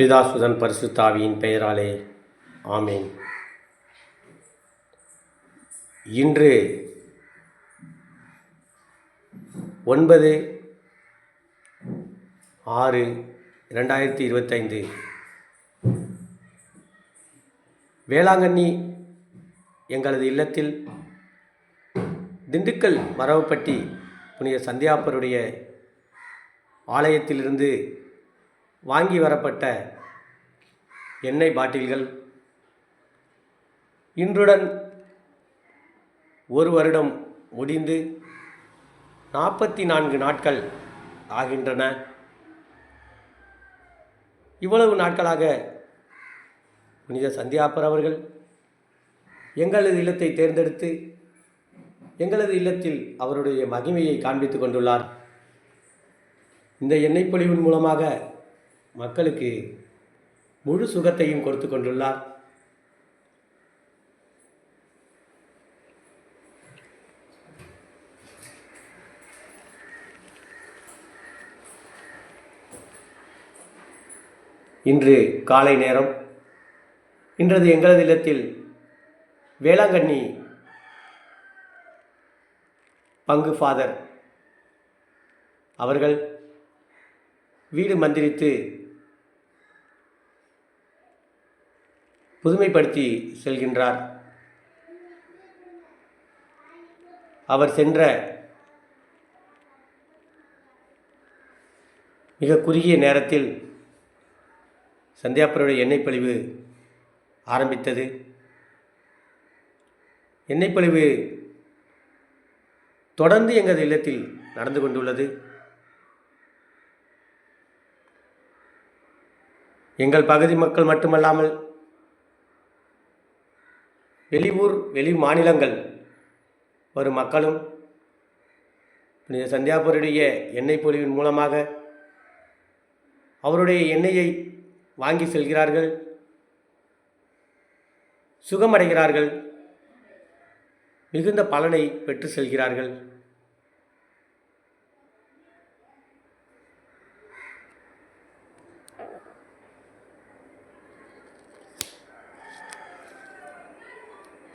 பிதாசுதன் பரிசுத்தாவியின் பெயராலே. ஆமேன். இன்று ஒன்பது ஆறு ரெண்டாயிரத்தி இருபத்தைந்து. வேளாங்கண்ணி எங்களது இல்லத்தில் திண்டுக்கல் மரவப்பட்டி புனித சந்தியாப்பருடைய ஆலயத்திலிருந்து வாங்கி வரப்பட்ட எண்ணெய் பாட்டில்கள். இன்றுடன் ஒரு வருடம் முடிந்து நாற்பத்தி நான்கு நாட்கள் ஆகின்றன. இவ்வளவு நாட்களாக புனித சந்தியாப்பர் அவர்கள் எங்களது இல்லத்தை தேர்ந்தெடுத்து எங்களது இல்லத்தில் அவருடைய மகிமையை காண்பித்துக் கொண்டுள்ளார். இந்த எண்ணெய் பொழிவின் மூலமாக மக்களுக்கு முழு சுகத்தையும் கொடுத்து கொண்டுள்ளார். இன்று காலை நேரம் இன்றது எங்களது இல்லத்தில் வேளாங்கண்ணி பங்கு ஃபாதர் அவர்கள் வீடு மந்திரித்து புதுமைப்படுத்தி செல்கின்றார். அவர் சென்ற மிக குறுகிய நேரத்தில் சந்தியாப்பருடைய எண்ணெய் பழிவு ஆரம்பித்தது. எண்ணெய் பழிவு தொடர்ந்து எங்களது இல்லத்தில் நடந்து கொண்டுள்ளது. எங்கள் பகுதி மக்கள் மட்டுமல்லாமல் வெளியூர் வெளி மாநிலங்கள் வரும் மக்களும் புனித சந்தியாபுருடைய எண்ணெய் பொழிவின் மூலமாக அவருடைய எண்ணெயை வாங்கி செல்கிறார்கள் சுகமடைகிறார்கள் மிகுந்த பலனை பெற்று செல்கிறார்கள்.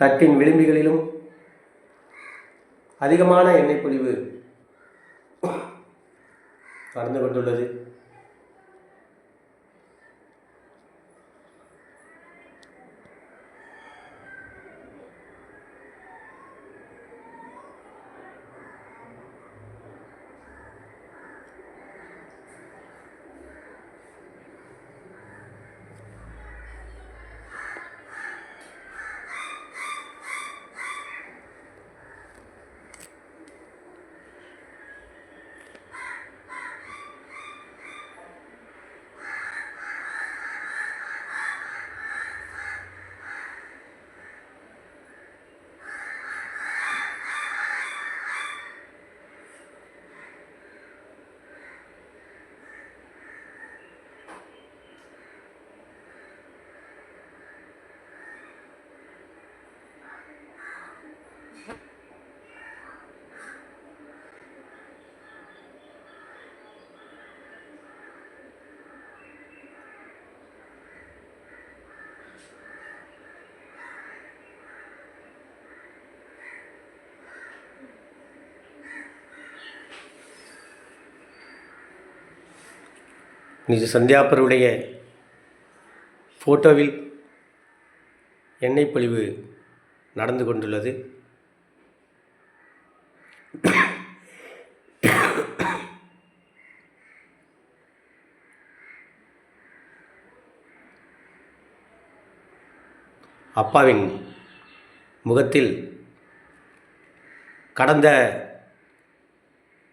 தட்டின் விளிம்புகளிலும் அதிகமான எண்ணெய் பொழிவு நடந்து கொண்டுள்ளது. நிஜ சந்தியாப்பருடைய ஃபோட்டோவில் எண்ணெய் பொழிவு நடந்து கொண்டுள்ளது. அப்பாவின் முகத்தில் கடந்த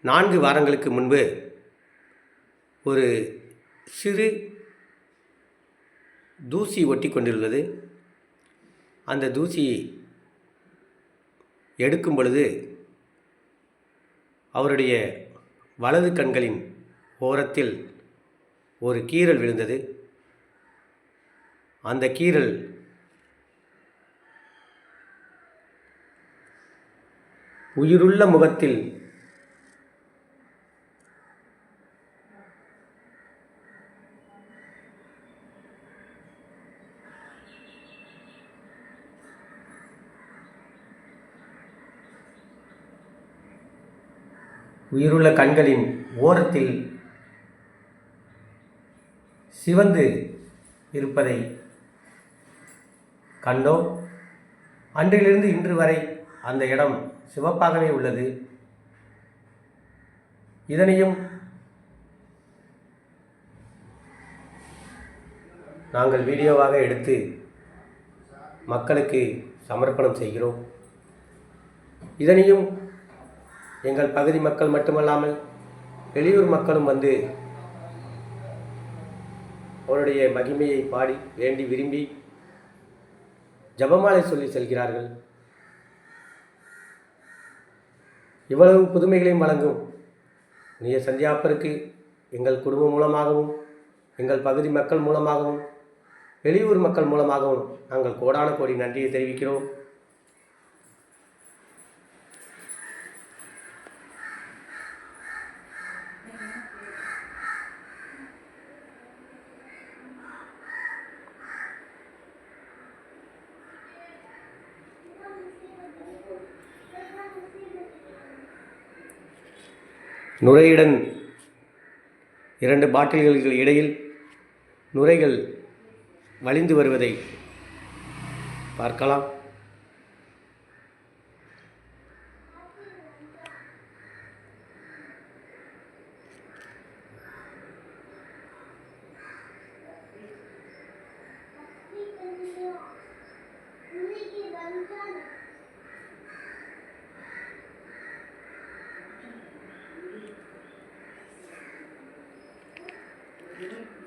நான்கு வாரங்களுக்கு முன்பு ஒரு சிறு தூசி ஒட்டி கொண்டிருந்தது அந்த தூசி எடுக்கும் பொழுது அவருடைய வலது கண்களின் ஓரத்தில் ஒரு கீறல் விழுந்தது. அந்த கீறல் உயிருள்ள முகத்தில் உயிருள்ள கண்களின் ஓரத்தில் சிவந்து இருப்பதை கண்டோம். அன்றிலிருந்து இன்று வரை அந்த இடம் சிவப்பாகவே உள்ளது. இதனையும் நாங்கள் வீடியோவாக எடுத்து மக்களுக்கு சமர்ப்பணம் செய்கிறோம். இதனையும் எங்கள் பகுதி மக்கள் மட்டுமல்லாமல் வெளியூர் மக்களும் வந்து அவருடைய மகிமையை பாடி வேண்டி விரும்பி ஜபமாலை சொல்லி செல்கிறார்கள். இவ்வளவு புதுமைகளையும் வழங்கும் நீய சந்தியாப்பருக்கு எங்கள் குடும்பம் மூலமாகவும் எங்கள் பகுதி மக்கள் மூலமாகவும் வெளியூர் மக்கள் மூலமாகவும் நாங்கள் கோடான கோடி நன்றியை தெரிவிக்கிறோம். நுரையுடன் இரண்டு பாட்டில்களுக்கு இடையில் நுரைகள் வழிந்து வருவதை பார்க்கலாம். didn't